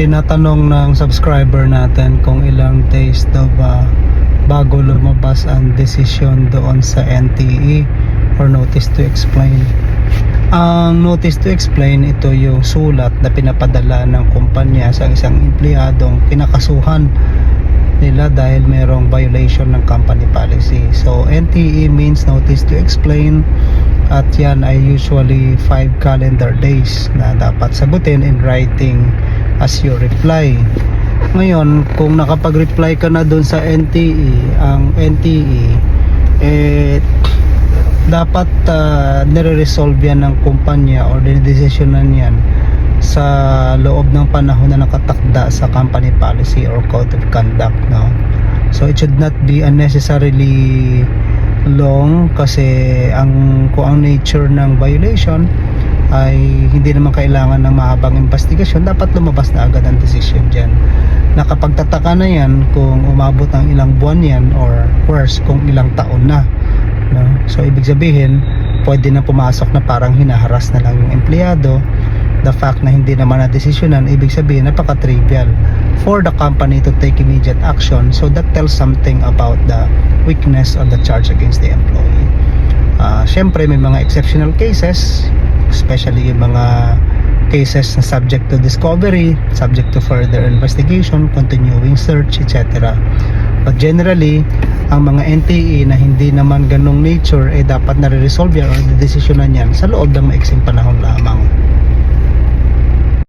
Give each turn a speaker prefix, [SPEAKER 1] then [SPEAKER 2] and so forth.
[SPEAKER 1] tinatanong ng subscriber natin kung ilang days daw ba bago lumabas ang desisyon doon sa NTE or notice to explain. Ang notice to explain ito yung sulat na pinapadala ng kumpanya sa isang empleyadong kinakasuhan nila dahil merong violation ng company policy. So NTE means notice to explain at yan ay usually 5 calendar days na dapat sagutin in writing as your reply. Ngayon, kung nakapag-reply ka na doon sa NTE, ang NTE eh dapat uh, nire-resolve yan ng kumpanya or dinedesisyonan yan sa loob ng panahon na nakatakda sa company policy or code of conduct no so it should not be unnecessarily long kasi ang kung ang nature ng violation ay hindi naman kailangan ng mahabang investigasyon. Dapat lumabas na agad ang decision dyan. Nakapagtataka na yan kung umabot ng ilang buwan yan or worse kung ilang taon na no? so ibig sabihin pwede na pumasok na parang hinaharas na lang yung empleyado. The fact na hindi naman na desisyonan ibig sabihin napaka trivial for the company to take immediate action. So that tells something about the weakness of the charge against the employee Ah, syempre may mga exceptional cases especially yung mga cases na subject to discovery subject to further investigation continuing search etc but generally ang mga NTE na hindi naman ganong nature eh dapat nare-resolve yan or desisyonan yan sa loob ng maiksing panahon lamang